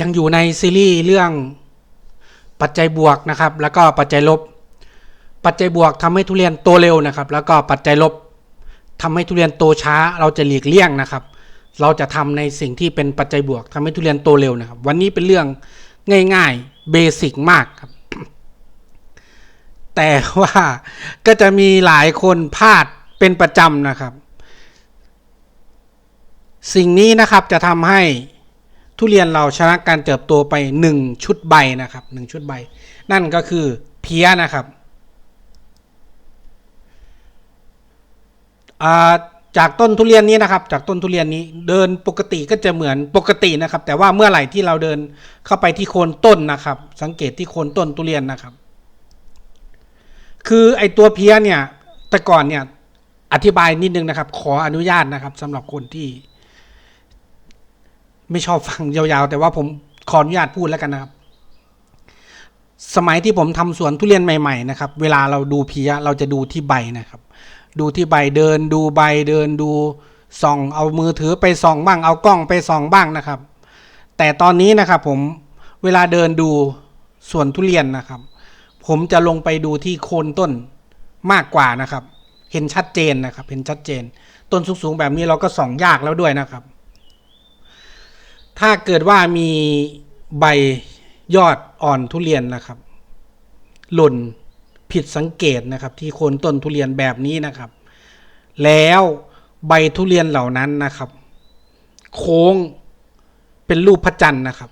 ยังอยู่ในซีรีส์เรื่องปัจจัยบวกนะครับ แล้วก็ปัจจัยลบ ปัจจัยบวกทำให้ทุเรียนโตเร็วนะครับ แล้วก็ปัจจัยลบทำให้ทุเรียนโตช้า เราจะหลีกเลี่ยงนะครับ เราจะทำในสิ่งที่เป็นปัจจัยบวกทำให้ทุเรียนโตเร็วนะครับ วันนี้เป็นเรื่องง่ายๆเบสิกมากครับ แต่ว่าก็จะมีหลายคนพลาดเป็นประจำนะครับ สิ่งนี้นะครับจะทำให้ ทุเรียนเราชนะการเติบโตไป 1 ชุดใบนะครับ1ชุดใบ นั่นก็คือเพี้ยนะครับาจากต้นทุเรียนนี้นะครับ จากต้นทุเรียนนี้เดินปกติก็จะเหมือนปกตินะครับ แต่ว่าเมื่อไหร่ที่เราเดินเข้าไปที่โคนต้นนะครับ สังเกตที่โคนต้นทุเรียนนะครับ คือไอตัวเพี้ยเนี่ยแต่ก่อนเนี่ยอธิบายนิดนึงนะครับ ขออนุญาตนะครับสำหรับคนที่ ไม่ชอบฟังยาวๆ แต่ว่าผมขออนุญาตพูดแล้วกันนะครับ สมัยที่ผมทำสวนทุเรียนใหม่ๆนะครับ เวลาเราดูเพียเราจะดูที่ใบนะครับ ดูที่ใบเดิน ดูใบเดินดูส่อง เอามือถือไปส่องบ้าง เอากล้องไปส่องบ้างนะครับ แต่ตอนนี้นะครับผมเวลาเดินดูสวนทุเรียนนะครับ ผมจะลงไปดูที่โคนต้นมากกว่านะครับ เห็นชัดเจนนะครับ เห็นชัดเจน ต้นสูงๆแบบนี้เราก็ส่องยากแล้วด้วยนะครับ ถ้าเกิดว่ามีใบยอดอ่อนทุเรียนนะครับ หล่นผิดสังเกตนะครับ ที่โคนต้นทุเรียนแบบนี้นะครับ แล้วใบทุเรียนเหล่านั้นนะครับ โค้งเป็นรูปพระจันทร์นะครับ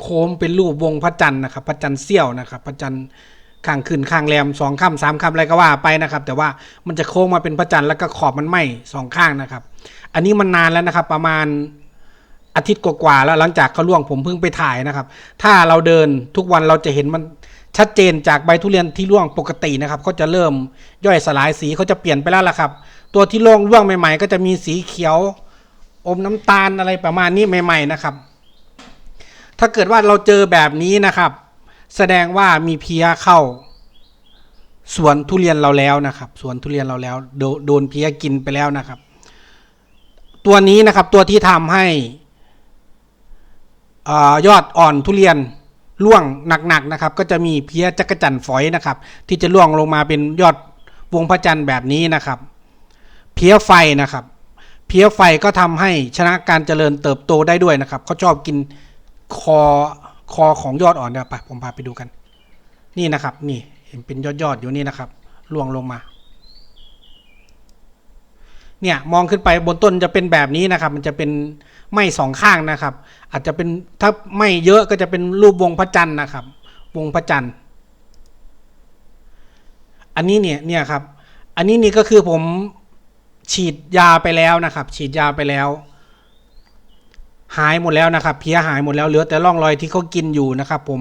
โค้งเป็นรูปวงพระจันทร์นะครับ พระจันทร์เสี้ยวนะครับ พระจันทร์ข้างขึ้นข้างแรมสองข้ามสามข้ามอะไรก็ว่าไปนะครับ แต่ว่ามันจะโค้งมาเป็นพระจันทร์แล้วก็ขอบมันไหมสองข้างนะครับ อันนี้มันนานแล้วนะครับ ประมาณ อาทิตย์กว่าๆแล้วหลังจากเขาล่วงผมเพิ่งไปถ่ายนะครับ ถ้าเราเดินทุกวันเราจะเห็นมันชัดเจนจากใบทุเรียนที่ร่วงปกตินะครับเขาจะเริ่มย่อยสลายสีเขาจะเปลี่ยนไปแล้วล่ะครับ ตัวที่ร่วงร่วงใหม่ ๆ ก็จะมีสีเขียว อมน้ำตาลอะไรประมาณนี้ใหม่ ๆนะครับ ถ้าเกิดว่าเราเจอแบบนี้นะครับ แสดงว่ามีเพี้ยเข้าสวนทุเรียนเราแล้วนะครับสวนทุเรียนเราแล้วโดโดนเพี้ยกินไปแล้วนะครับ ตัวนี้นะครับตัวที่ทำให้ อยอดอ่อนทุเรียนร่วงหนักๆนะครับ ก็จะมีเพี้ยจักรจั่นฝอยนะครับ ที่จะร่วงลงมาเป็นยอดวงพระจันทร์แบบนี้นะครับ เพี้ยไฟนะครับ เพี้ยไฟก็ทำให้ชนะการเจริญเติบโตได้ด้วยนะครับเขาชอบกินคอคอของยอดอ่อนเดี๋ยวไปผมพาไปดูกัน นี่นะครับ นี่เห็นเป็นยอดๆอยู่นี่นะครับร่วงลงมา เนี่ยมองขึ้นไปบนต้นจะเป็นแบบนี้นะครับ มันจะเป็นไหมสองข้างนะครับ อาจจะเป็นถ้าไม่เยอะก็จะเป็นรูปวงพระจันทร์นะครับ วงพระจันทร์ อันนี้เนี่ยเนี่ยครับ อันนี้นี่ก็คือผมฉีดยาไปแล้วนะครับ ฉีดยาไปแล้ว หายหมดแล้วนะครับ เพี้ยหายหมดแล้วเหลือแต่ร่องรอยที่เขากินอยู่นะครับ ผม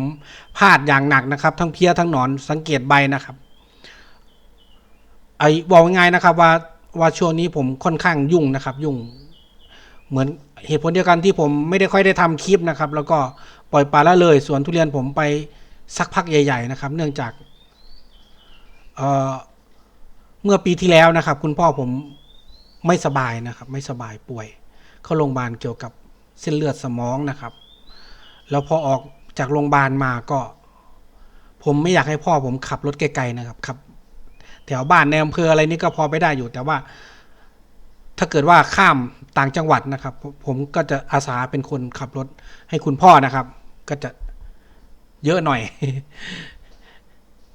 พลาดอย่างหนักนะครับ ทั้งเพี้ยทั้งหนอนสังเกตใบนะครับไอ้บอกง่ายๆนะครับว่า ว่าช่วงนี้ผมค่อนข้างยุ่งนะครับ ยุ่ง เหมือนเหตุผลเดียวกันที่ผมไม่ได้ค่อยได้ทำคลิปนะครับ แล้วก็ปล่อยปลาละเลยสวนทุเรียนผมไปสักพักใหญ่ ๆ นะครับ เนื่องจากเอ่อเมื่อปีที่แล้วนะครับ คุณพ่อผมไม่สบายนะครับ ไม่สบายป่วย เข้าโรงพยาบาลเกี่ยวกับเส้นเลือดสมองนะครับ แล้วพอออกจากโรงพยาบาลมาก็ ผมไม่อยากให้พ่อผมขับรถไกลๆนะครับขับ แถวบ้านในอำเภออะไรนี่ก็พอไปได้อยู่ แต่ว่า ถ้าเกิดว่าข้ามต่างจังหวัดนะครับ ผมก็จะอาสาเป็นคนขับรถให้คุณพ่อนะครับ ก็จะเยอะหน่อย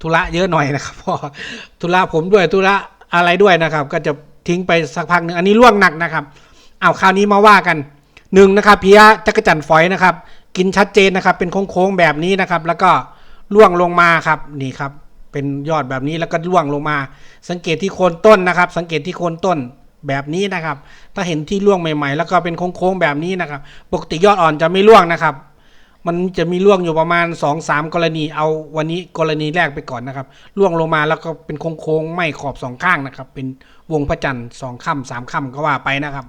ธุระเยอะหน่อยนะครับพ่อธุระผมด้วยธุระอะไรด้วยนะครับ ก็จะทิ้งไปสักพักหนึ่งอันนี้ล่วงหนักนะครับเอาคราวนี้มาว่ากันหนึ่งนะครับพียะจักรจันฝอยนะครับ กินชัดเจนนะครับ เป็นโค้งๆแบบนี้นะครับ แล้วก็ล่วงลงมาครับนี่ครับ เป็นยอดแบบนี้แล้วก็ร่วงลงมา สังเกตที่โคนต้นนะครับ สังเกตที่โคนต้นแบบนี้นะครับ ถ้าเห็นที่ร่วงใหม่ ๆ แล้วก็เป็นโค้งๆแบบนี้นะครับ ปกติยอดอ่อนจะไม่ร่วงนะครับ มันจะมีร่วงอยู่ประมาณ2อสามกรณี เอาวันนี้กรณีแรกไปก่อนนะครับ ร่วงลงมาแล้วก็เป็นโค้งๆไม่ขอบสองข้างนะครับ เป็นวงพระจันทร์สองค่ำสามค่ำก็ว่าไปนะครับ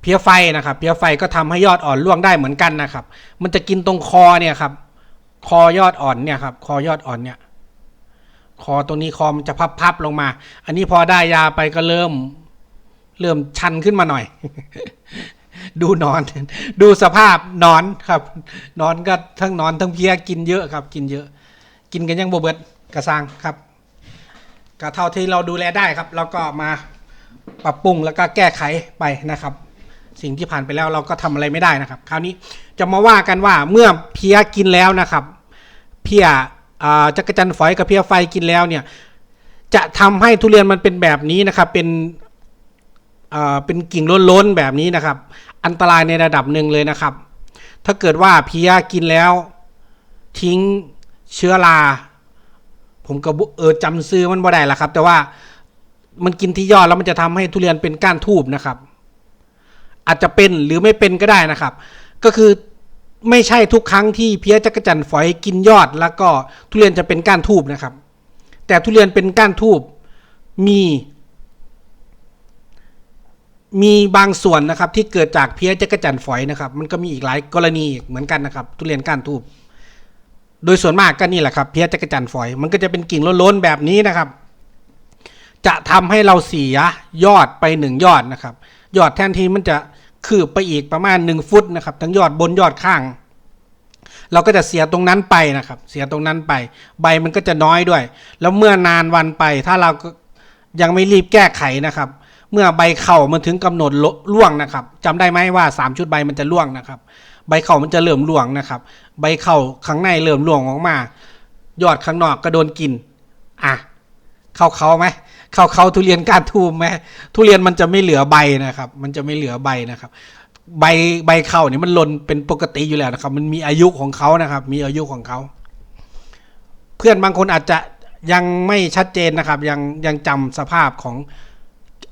เพี้ยไฟนะครับ เพี้ยไฟก็ทำให้ยอดอ่อนร่วงได้เหมือนกันนะครับ มันจะกินตรงคอเนี่ยครับ คอยอดอ่อนเนี่ยครับ คอยอดอ่อนเนี่ย คอตรงนี้คอมันจะพับๆลงมา อันนี้พอได้ยาไปก็เริ่ม เริ่มชันขึ้นมาหน่อย ดูนอน ดูสภาพนอนครับ นอนก็ทั้งนอนทั้งเพียกินเยอะครับ กินเยอะ กินกันยังบ่เบิดกระซังครับก็เท่าที่เราดูแลได้ครับ แล้วก็มาปรับปรุงแล้วก็แก้ไขไปนะครับ สิ่งที่ผ่านไปแล้วเราก็ทำอะไรไม่ได้นะครับ คราวนี้จะมาว่ากันว่าเมื่อเพียกินแล้วนะครับ เพียจักรจันฝอยกับเพียไฟกินแล้วเนี่ย จะทำให้ทุเรียนมันเป็นแบบนี้นะครับ เป็นเป็นกิ่งล้นๆแบบนี้นะครับ อันตรายในระดับหนึ่งเลยนะครับ ถ้าเกิดว่าเพียกินแล้ว ทิ้งเชื้อราผมก็เออจำซื้อมันบ่ได้ละครับ แต่ว่ามันกินที่ยอดแล้วมันจะทำให้ทุเรียนเป็นก้านทูบนะครับ อาจจะเป็นหรือไม่เป็นก็ได้นะครับ ก็คือไม่ใช่ทุกครั้งที่เพี้ยจักรจันฝอยกินยอด แล้วก็ทุเรียนจะเป็นก้านทูบนะครับ แต่ทุเรียนเป็นก้านทูบมีมีบางส่วนนะครับที่เกิดจากเพี้ยจักรจันฝอยนะครับ มันก็มีอีกหลายกรณีเหมือนกันนะครับ ทุเรียนก้านทูบโดยส่วนมากก็นี่แหละครับเพี้ยจักรจันฝอย มันก็จะเป็นกิ่งล้นๆแบบนี้นะครับ จะทำให้เราเสียยอดไปหนึ่งยอดนะครับ ยอดแทนที่มันจะ คืบไปอีกประมาณหนึ่งฟุตนะครับทั้งยอดบนยอดข้าง เราก็จะเสียตรงนั้นไปนะครับ เสียตรงนั้นไป ใบมันก็จะน้อยด้วย แล้วเมื่อนานวันไปถ้าเรายังไม่รีบแก้ไขนะครับ เมื่อใบเข่ามันถึงกำหนดลร่วงนะครับจำได้ไหมว่าสามชุดใบมันจะร่วงนะครับ ใบเข่ามันจะเริ่มร่วงนะครับ ใบเข่าข้างในเริ่มร่วงออกมา ยอดข้างนอกก็โดนกินอะเข้าเขาไหม เข้าเขาทุเรียนกานทูมไหมทุเรียนมันจะไม่เหลือใบนะครับ มันจะไม่เหลือใบนะครับ ใบใบเข้าเนี่ยมันหล่นเป็นปกติอยู่แล้วนะครับ มันมีอายุของเขานะครับ มีอายุของเขา เพื่อนบางคนอาจจะยังไม่ชัดเจนนะครับ ยังยังจำสภาพของ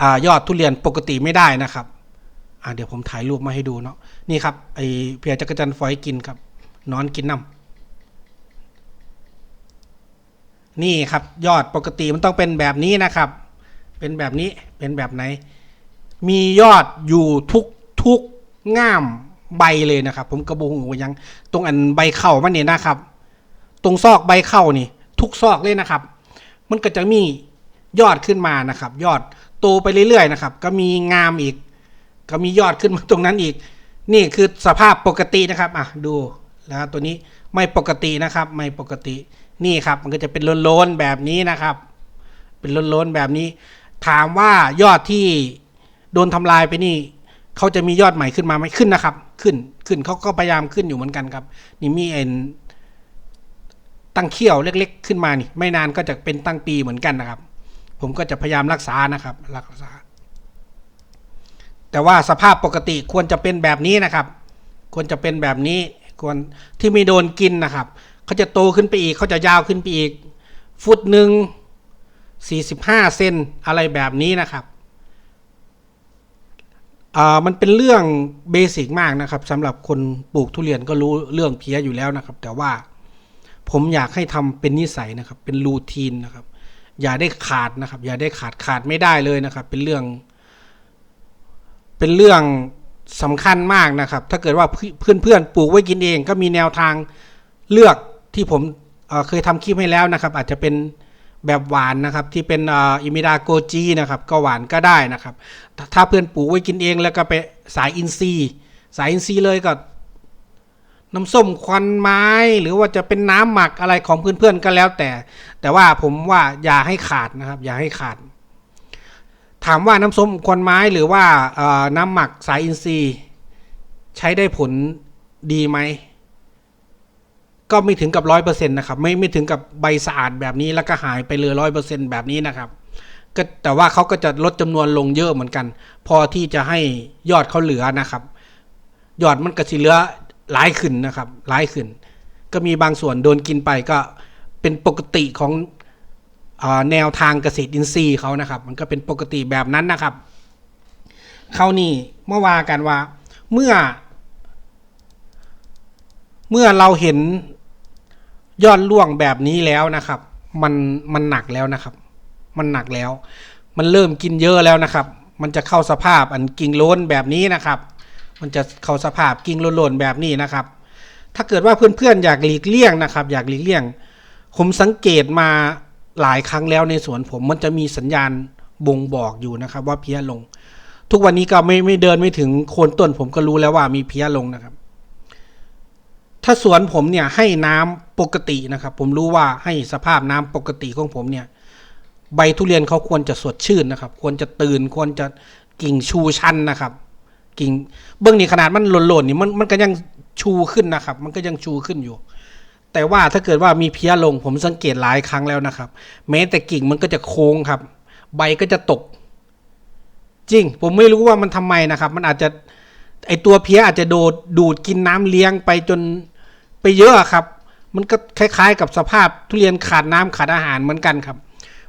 อยอดทุเรียนปกติไม่ได้นะครับเดี๋ยวผมถ่ายรูปมาให้ดูเนาะนี่ครับไอเพียจักรจันทร์ฝอยกินครับนอนกินน้ำ นี่ครับยอดปกติมันต้องเป็นแบบนี้นะครับ เป็นแบบนี้เป็นแบบไหน มียอดอยู่ทุกทุกง่ามใบเลยนะครับ ผมกระบุงหูยัง ตรงอันใบเข่ามันเนี่ยนะครับ ตรงซอกใบเข่านี่ ทุกซอกเลยนะครับ มันก็จะมียอดขึ้นมานะครับ ยอดโตไปเรื่อยๆนะครับ ก็มีงามอีก ก็มียอดขึ้นมาตรงนั้นอีก นี่คือสภาพปกตินะครับอะดูแล้วตัวนี้ไม่ปกตินะครับ ไม่ปกติ นี่ครับมันก็จะเป็นล้นๆแบบนี้นะครับ เป็นล้นๆแบบนี้ ถามว่ายอดที่โดนทำลายไปนี่เขาจะมียอดใหม่ขึ้นมาไหมขึ้นนะครับ ขึ้นขึ้นเขาก็พยายามขึ้นอยู่เหมือนกันครับนี่มีเอ็นตั้งเขี้ยวเล็ก ๆ ขึ้นมานี่ ไม่นานก็จะเป็นตั้งปีเหมือนกันนะครับ ผมก็จะพยายามรักษานะครับ รักษา แต่ว่าสภาพปกติควรจะเป็นแบบนี้นะครับ ควรจะเป็นแบบนี้ควรที่ไม่โดนกินนะครับ เขาจะโตขึ้นไปอีกเขาจะยาวขึ้นไปอีก ฟุตหนึ่งสี่สิบห้าเซนอะไรแบบนี้นะครับอ่ามันเป็นเรื่องเบสิกมากนะครับสำหรับคนปลูกทุเรียนก็รู้เรื่องเพี้ยอยู่แล้วนะครับ แต่ว่าผมอยากให้ทำเป็นนิสัยนะครับ เป็นรูทีนนะครับ อย่าได้ขาดนะครับ อย่าได้ขาดขาดไม่ได้เลยนะครับ เป็นเรื่อง เป็นเรื่องสำคัญมากนะครับ ถ้าเกิดว่าเพื่อนเพื่อนๆปลูกไว้กินเอง ก็มีแนวทางเลือก ที่ผมเคยทำคลิปให้แล้วนะครับ อาจจะเป็นแบบหวานนะครับที่เป็นอิมิดาโกจีนะครับก็หวานก็ได้นะครับ ถ้าเพื่อนปลูกไว้กินเองแล้วก็ไปสายอินทรีสายอินทรีเลยก็น้ำส้มควันไม้ หรือว่าจะเป็นน้ำหมักอะไรของเพื่อนๆก็แล้วแต่ แต่ว่าผมว่าอย่าให้ขาดนะครับ อย่าให้ขาด ถามว่าน้ำส้มควันไม้หรือว่าน้ำหมักสายอินทรีย์ ใช้ได้ผลดีไหม ก็ไม่ถึงกับร้อยเปอร์เซ็นต์นะครับไม่ไม่ถึงกับใบสะอาดแบบนี้แล้วก็หายไปเลยร้อยเปอร์เซ็นต์แบบนี้นะครับก็แต่ว่าเขาก็จะลดจำนวนลงเยอะเหมือนกัน พอที่จะให้ยอดเขาเหลือนะครับ ยอดมันก็สิเหลือหลายขึ้นนะครับหลายขึ้น ก็มีบางส่วนโดนกินไปก็เป็นปกติของอแนวทางเกษตรอินทรีย์เขานะครับ มันก็เป็นปกติแบบนั้นนะครับเขานี่เมื่อวากันว่าเมื่อ เมื่อเราเห็น ยอดล่วงแบบนี้แล้วนะครับ มันมันหนักแล้วนะครับ มันหนักแล้ว มันเริ่มกินเยอะแล้วนะครับ มันจะเข้าสภาพอันกิ่งโล้นแบบนี้นะครับ มันจะเข้าสภาพกิ่งโล้นแบบนี้นะครับ ถ้าเกิดว่าเพื่อนๆอยากหลีกเลี่ยงนะครับ อยากหลีกเลี่ยง ผมสังเกตมาหลายครั้งแล้วในสวนผมมันจะมีสัญญาณบ่งบอกอยู่นะครับ ว่าเพี้ยลง ทุกวันนี้ก็ไม่ไม่เดินไม่ถึงโคนต้น ผมก็รู้แล้วว่ามีเพี้ยลงนะครับ ถ้าสวนผมเนี่ยให้น้ำปกตินะครับ ผมรู้ว่าให้สภาพน้ำปกติของผมเนี่ย ใบทุเรียนเขาควรจะสดชื่นนะครับ ควรจะตื่นควรจะกิ่งชูชันนะครับ กิ่งเบื้องนี้ขนาดมันหล่นๆนี่มันมันก็ยังชูขึ้นนะครับ มันก็ยังชูขึ้นอยู่ แต่ว่าถ้าเกิดว่ามีเพี้ยลงผมสังเกตหลายครั้งแล้วนะครับ แม้แต่กิ่งมันก็จะโค้งครับ ใบก็จะตก จริง ผมไม่รู้ว่ามันทำไมนะครับ มันอาจจะไอตัวเพี้ยอาจจะโดดดูดกินน้ำเลี้ยงไปจน ไปเยอะครับ มันก็คล้าย ๆ กับสภาพทุเรียนขาดน้ำขาดอาหารเหมือนกันครับ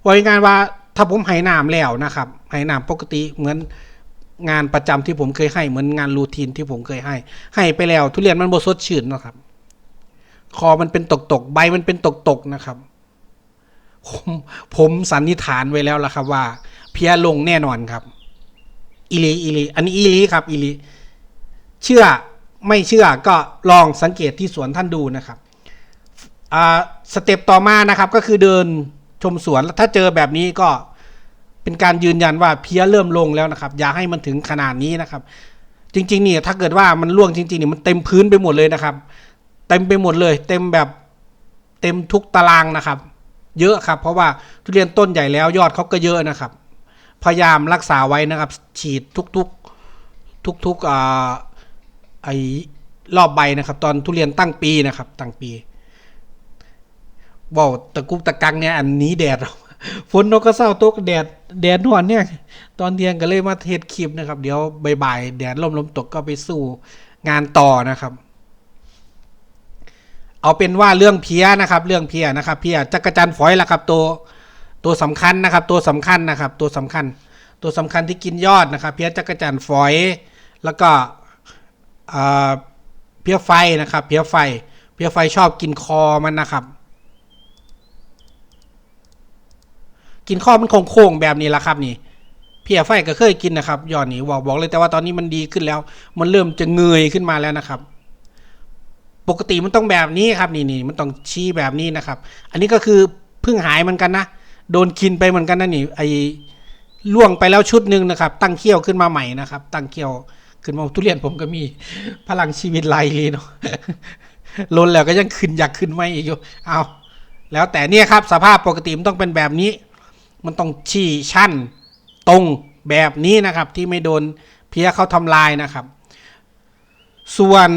ว่าง่ายว่าถ้าผมให้น้ำแล้วนะครับให้น้ำปกติเหมือนงานประจำที่ผมเคยให้เหมือนงานรูทีนที่ผมเคยให้ ให้ไปแล้ว ทุเรียนมันบสดชื่นนะครับ คอมันเป็นตกตกๆใบมันเป็นตกตกๆนะครับผมผมสันนิษฐานไว้แล้วล่ะครับว่า เพี้ยลงแน่นอนครับอีหลีอีหลีอันนี้อีหลีครับอีหลีเชื่อ ไม่เชื่อก็ลองสังเกตที่สวนท่านดูนะครับสเต็ปต่อมานะครับก็คือเดินชมสวนแล้วถ้าเจอแบบนี้ก็เป็นการยืนยันว่าเพี้ยเริ่มลงแล้วนะครับ อย่าให้มันถึงขนาดนี้นะครับ จริงๆนี่ถ้าเกิดว่ามันร่วงจริงๆนี่มันเต็มพื้นไปหมดเลยนะครับ เต็มไปหมดเลย เต็มแบบเต็มทุกตารางนะครับ เยอะครับ เพราะว่าทุเรียนต้นใหญ่แล้วยอดเขาก็เยอะนะครับ พยายามรักษาไว้นะครับ ฉีดทุกๆทุกๆอ่า ไอรอบใบนะครับ ตอนทุเรียนตั้งปีนะครับ ตั้งปีบอกตะกุกตะกังเนี่ยอันนี้แดดฝนนกก็เศร้าตกแดดแดดนวนเนี่ย ตอนเที่ยงก็เลยมาเทศคลิปนะครับ เดี๋ยวบ่ายๆแดดลมลมตกก็ไปสู่งานต่อนะครับ เอาเป็นว่าเรื่องเพียนะครับ เรื่องเพียนะครับ เพียจักรจันฝอยละครับ ตัวตัวสำคัญนะครับ ตัวสำคัญนะครับ ตัวสำคัญ ตัวสำคัญที่กินยอดนะครับ เพียจักรจันฝอย แล้วก็ เพี้ยไฟนะครับ เพี้ยไฟ เพี้ยไฟชอบกินคอมันนะครับ กินข้อมันโค้งๆแบบนี้ละครับนี่ เพี้ยไฟก็เคยกินนะครับยอดนี้บอกบอกเลยแต่ว่าตอนนี้มันดีขึ้นแล้ว มันเริ่มจะเงยขึ้นมาแล้วนะครับ ปกติมันต้องแบบนี้ครับนี่นี่มันต้องชี้แบบนี้นะครับ อันนี้ก็คือเพิ่งหายเหมือนกันนะโดนกินไปเหมือนกันนะนี่ไอ้ล่วงไปแล้วชุดหนึ่งนะครับ ตั้งเขี้ยวขึ้นมาใหม่นะครับ ตั้งเขี้ยว ขึ้นมาทุเรียนผมก็มีพลังชีวิตไล่เลยเนาะลนแล้วก็ยังขึ้นอยากขึ้นไม่อีกอยู่เอาแล้วแต่เนี่ยครับสภาพปกติมันต้องเป็นแบบนี้ มันต้องชี้ชั่นตรงแบบนี้นะครับ ที่ไม่โดนเพี้ยเขาทำลายนะครับ ส่วน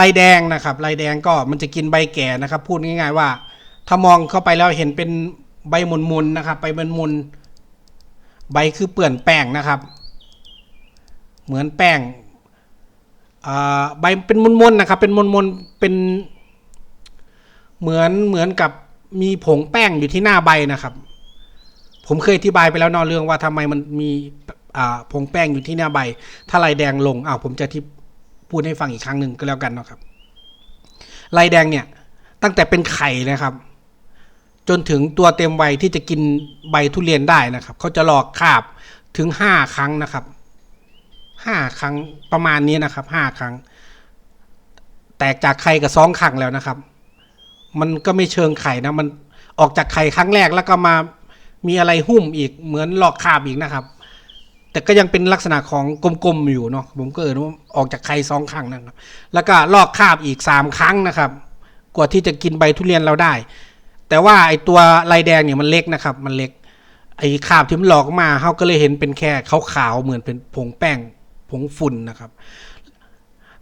ลายแดงนะครับลายแดงก็มันจะกินใบแก่นะครับ พูดง่ายๆว่า ถ้ามองเข้าไปแล้วเห็นเป็นใบมุนๆนนะครับใบมันมุนใบคือเปื่อนแป้งนะครับ เหมือนแป้ง ใบเป็นมุนๆนะครับ เป็นมุนๆเป็นเหมือนเหมือนกับมีผงแป้งอยู่ที่หน้าใบนะครับ ผมเคยอธิบายไปแล้วนอเรื่องว่าทำไมมันมีผงแป้งอยู่ที่หน้าใบ ถ้าลายแดงลงอ้าวผมจะที่พูดให้ฟังอีกครั้งหนึ่งก็แล้วกันนะครับลายแดงเนี่ยตั้งแต่เป็นไข่นะครับ จนถึงตัวเต็มวัยที่จะกินใบทุเรียนได้นะครับเขาจะหลอกคาบถึงห้าครั้งนะครับ ห้าครั้งประมาณนี้นะครับห้าครั้ง แตกจากไข่กับสองครั้งแล้วนะครับ มันก็ไม่เชิงไข่นะมันออกจากไข่ครั้งแรกแล้วก็มามีอะไรหุ้มอีกเหมือนหลอกคาบอีกนะครับ แต่ก็ยังเป็นลักษณะของกลมๆอยู่เนาะผมก็เออว่าออกจากไข่สองครั้งนะครับ แล้วก็ลอกคาบอีกสามครั้งนะครับ กว่าที่จะกินใบทุเรียนเราได้ แต่ว่าไอตัวลายแดงเนี่ยมันเล็กนะครับ มันเล็กไอคาบที่มันหลอกมาเขาก็เลยเห็นเป็นแค่ขาวๆเหมือนเป็นผงแป้ง ผงฝุ่นนะครับ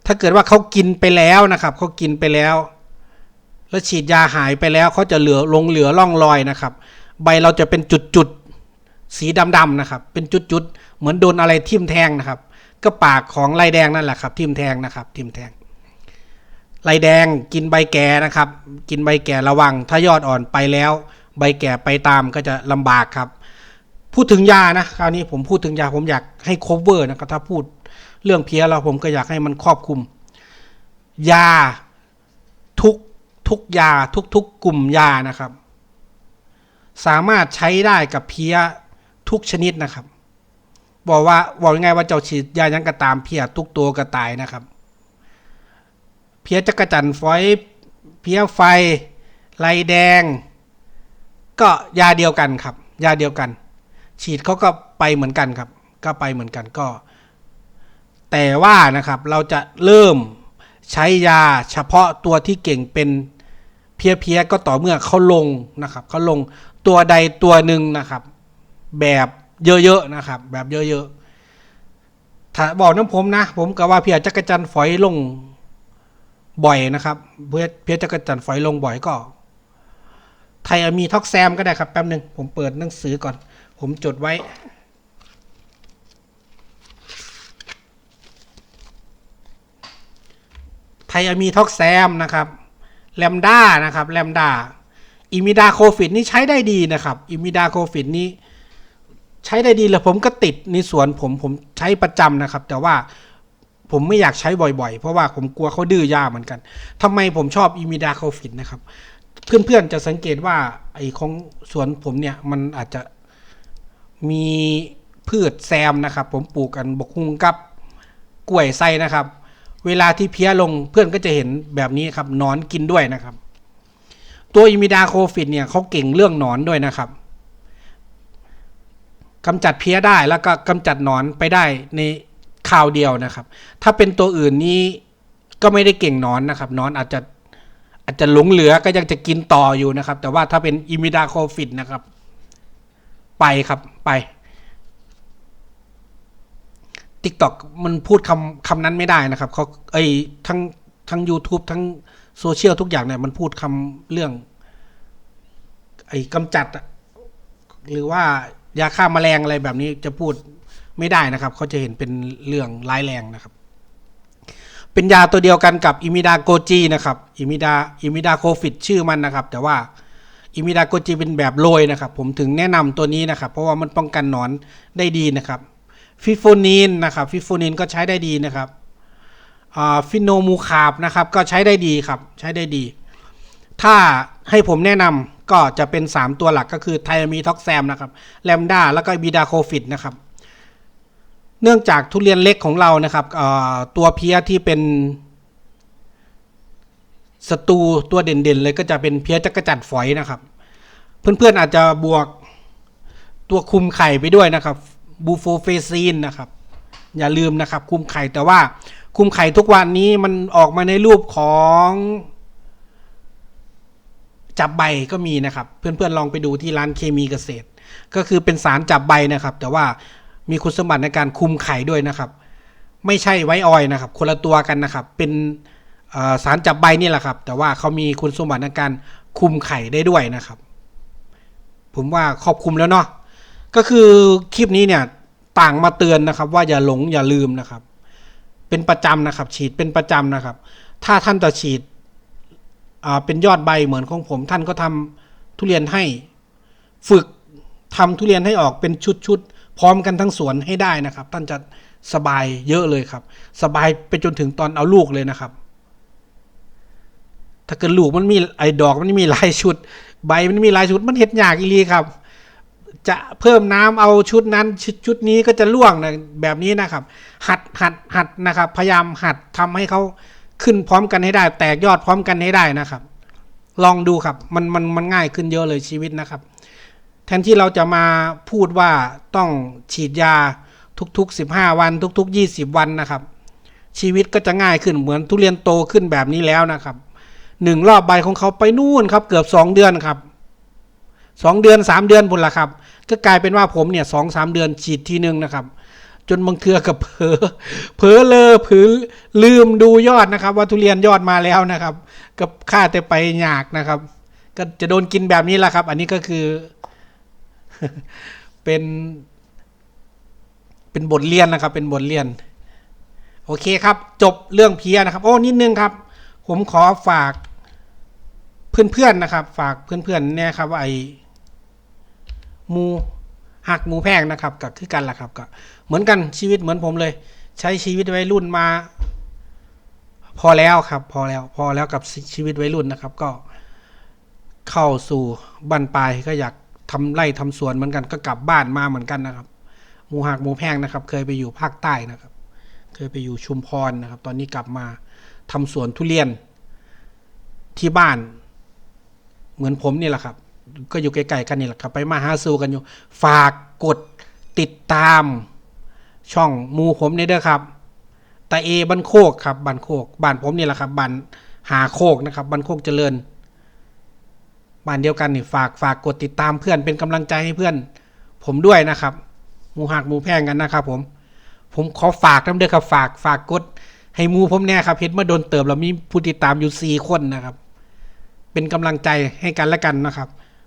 ถ้าเกิดว่าเขากินไปแล้วนะครับเขากินไปแล้ว แล้วฉีดยาหายไปแล้วเขาจะเหลือลงเหลือร่องรอยนะครับ ใบเราจะเป็นจุดๆสีดำๆนะครับ เป็นจุดๆเหมือนโดนอะไรทิ่มแทงนะครับ ก็ปากของลายแดงนั่นแหละครับทิ่มแทงนะครับ ทิ่มแทงลายแดงกินใบแก่นะครับ กินใบแก่ระวัง ถ้ายอดอ่อนไปแล้ว ใบแก่ไปตามก็จะลำบากครับ พูดถึงยานะคราวนี้ผมพูดถึงยาผมอยากให้ cover นะครับถ้าพูด เรื่องเพี้ยแล้วผมก็อยากให้มันครอบคลุม ยาทุกทุกยาทุกทุกกลุ่มยานะครับ สามารถใช้ได้กับเพี้ยทุกชนิดนะครับ บอกว่าบอกยังไงว่าเจ้าฉีดยายังกระตามเพี้ยทุกตัวกระตายนะครับ เพี้ยจักระจันทร์ฝอยเพี้ยไฟลายแดง ก็ยาเดียวกันครับ ยาเดียวกัน ฉีดเขาก็ไปเหมือนกันครับ ก็ไปเหมือนกันก็ แต่ว่านะครับเราจะเริ่มใช้ยาเฉพาะตัวที่เก่งเป็นเพี้ยๆก็ต่อเมื่อเขาลงนะครับเขาลงตัวใดตัวหนึ่งนะครับ แบบเยอะๆนะครับ แบบเยอะๆถ้าบอกน้ำผมนะ ผมก็ว่าเพียจักรจันฝอยลงบ่อยนะครับ เพื่อเพียจักรจันฝอยลงบ่อยก็ ไทยมีท็อกแซมก็ได้ครับแป๊บหนึ่งผมเปิดหนังสือก่อน ผมจดไว้ ไทยมีท็อกแซมนะครับแลมด้านะครับแลมด้าอิมิดาโคฟิดนี่ใช้ได้ดีนะครับอิมิดาโคฟิดนี่ใช้ได้ดีเลยผมก็ติดในสวนผมผมใช้ประจำนะครับ แต่ว่าผมไม่อยากใช้บ่อยๆ เพราะว่าผมกลัวเขาดื้อยาเหมือนกันทำไมผมชอบอิมิดาโคฟิดนะครับ เพื่อนๆจะสังเกตว่าไอ้ของสวนผมเนี่ยมันอาจจะมีพืชแซมนะครับ ผมปลูกกันบกฮุงกับกล้วยไส้นะครับ เวลาที่เพี้ยลงเพื่อนก็จะเห็นแบบนี้ครับนอนกินด้วยนะครับ ตัวอิมิดาโคฟิดเนี่ยเขาเก่งเรื่องนอนด้วยนะครับกำจัดเพี้ยได้แล้วก็กำจัดนอนไปได้ในคราวเดียวนะครับ ถ้าเป็นตัวอื่นนี้ก็ไม่ได้เก่งนอนนะครับนอนอาจจะอาจจะหลงเหลือก็ยังจะกินต่ออยู่นะครับ แต่ว่าถ้าเป็นอิมิดาโคฟิดนะครับ ไปครับไป ทิกตอกมันพูดคำคำนั้นไม่ได้นะครับเขาไอ้ทั้งทั้ง YouTube ทั้งโซเชียลทุกอย่างเนี่ยมันพูดคำเรื่อง ไอ้กำจัด หรือว่ายาฆ่าแมลงอะไรแบบนี้จะพูดไม่ได้นะครับเขาจะเห็นเป็นเรื่องร้ายแรงนะครับ เป็นยาตัวเดียวกันกับอิมิดาโกจีนะครับอิมิดาอิมิดาโคฟิดชื่อมันนะครับ แต่ว่าอิมิดาโกจีเป็นแบบโรยนะครับ ผมถึงแนะนำตัวนี้นะครับ เพราะว่ามันป้องกันหนอนได้ดีนะครับ ฟิโฟนีนนะครับฟิโฟนีนก็ใช้ได้ดีนะครับฟิโนมูคาบนะครับก็ใช้ได้ดีครับใช้ได้ดี ถ้าให้ผมแนะนำก็จะเป็น 3 ตัวหลักก็คือไทมีท็อกแซมนะครับแลมด้าแล้วก็บิดาโคฟิดนะครับเนื่องจากทุเรียนเล็กของเรานะครับตัวเพี้ยที่เป็นศัตรูตัวเด่นๆเลยก็จะเป็นเพี้ยจักระจัดฝอยนะครับ เพื่อนๆอาจจะบวกตัวคุมไข่ไปด้วยนะครับ บูโฟเฟซีนนะครับ อย่าลืมนะครับ คุมไข่แต่ว่าคุมไข่ทุกวันนี้มันออกมาในรูปของจับใบก็มีนะครับ เพื่อนๆลองไปดูที่ร้านเคมีเกษตร ก็คือเป็นสารจับใบนะครับ แต่ว่ามีคุณสมบัติในการคุมไข่ด้วยนะครับ ไม่ใช่ไวออยนะครับ คนละตัวกันนะครับ เป็นสารจับใบนี่แหละครับ แต่ว่าเขามีคุณสมบัติในการคุมไข่ได้ด้วยนะครับ ผมว่าครอบคลุมแล้วเนาะ ก็คือคลิปนี้เนี่ยต่างมาเตือนนะครับ ว่าอย่าหลงอย่าลืมนะครับ เป็นประจำนะครับ ฉีดเป็นประจำนะครับ ถ้าท่านจะฉีดเป็นยอดใบเหมือนของผม ท่านก็ทำทุเรียนให้ฝึกทำทุเรียนให้ออกเป็นชุดๆพร้อมกันทั้งสวนให้ได้นะครับ ท่านจะสบายเยอะเลยครับ สบายไปจนถึงตอนเอาลูกเลยนะครับ ถ้าเกิดลูกมันมีไอ้ดอกมันมีหลายชุด ใบมันมีหลายชุดมันเห็ดยากอีลีครับ จะเพิ่มน้ำเอาชุดนั้นชุดชุดนี้ก็จะล่วงนะแบบนี้นะครับ หัดหัดหัดนะครับ พยายามหัดทำให้เขาขึ้นพร้อมกันให้ได้ แตกยอดพร้อมกันให้ได้นะครับ ลองดูครับมันมันมันง่ายขึ้นเยอะเลยชีวิตนะครับ แทนที่เราจะมาพูดว่าต้องฉีดยาทุกๆ 15 วัน ทุก ๆ 20 วันนะครับ ชีวิตก็จะง่ายขึ้นเหมือนทุเรียนโตขึ้นแบบนี้แล้วนะครับหนึ่งรอบใบของเขาไปนู่นครับ เกือบสองเดือนครับ สองเดือนสามเดือนพุ่นละครับ ก็กลายเป็นว่าผมเนี่ยสองสามเดือนฉีดทีหนึ่งนะครับ จนบางเทือกับเผลอเผลอเลอเผลอลืมดูยอดนะครับ ว่าทุเรียนยอดมาแล้วนะครับ กับค่าแต่ไปหยากนะครับ ก็จะโดนกินแบบนี้แหละครับ อันนี้ก็คือ เป็น เป็นบทเรียนนะครับ เป็นบทเรียน โอเคครับ จบเรื่องเพียนะครับ โอ้นิดนึงครับ ผมขอฝากเพื่อนๆนะครับ ฝากเพื่อนๆเนี่ยครับว่าไอ มูหักหมูแพงนะครับกับคือกันล่ะครับก็เหมือนกันชีวิตเหมือนผมเลย ใช้ชีวิตวัยรุ่นมา พอแล้วครับพอแล้วพอแล้วกับชีวิตวัยรุ่นนะครับ ก็เข้าสู่บันปลายก็อยากทำไร่ทำสวนเหมือนกันก็กลับบ้านมาเหมือนกันนะครับ หมูหักหมูแพงนะครับ เคยไปอยู่ภาคใต้นะครับ เคยไปอยู่ชุมพรนะครับ ตอนนี้กลับมาทำสวนทุเรียนที่บ้าน เหมือนผมนี่แหละครับ ก็อยู่ใกล้ๆกันนี่แหละครับ ไปมาหาสู่กันอยู่ ฝากกดติดตาม ช่องมูผมนี่เด้อครับตาเอบ้านโคกครับบ้านโคกบ้านผมนี่แหละครับบ้านหาโคกนะครับบ้านโคกเจริญบ้านเดียวกันนี่ฝากฝากกดติดตามเพื่อนเป็นกำลังใจให้เพื่อน ผมด้วยนะครับมูหักมูแพงกันนะครับผม ผมขอฝากน้ำเด้อครับ ฝากฝากกด ให้มูผมแน่ครับเฮ็ดมาโดนเติบแล้วมีผู้ติดตามอยู่สี่คนนะครับ เป็นกำลังใจให้กันและกันนะครับ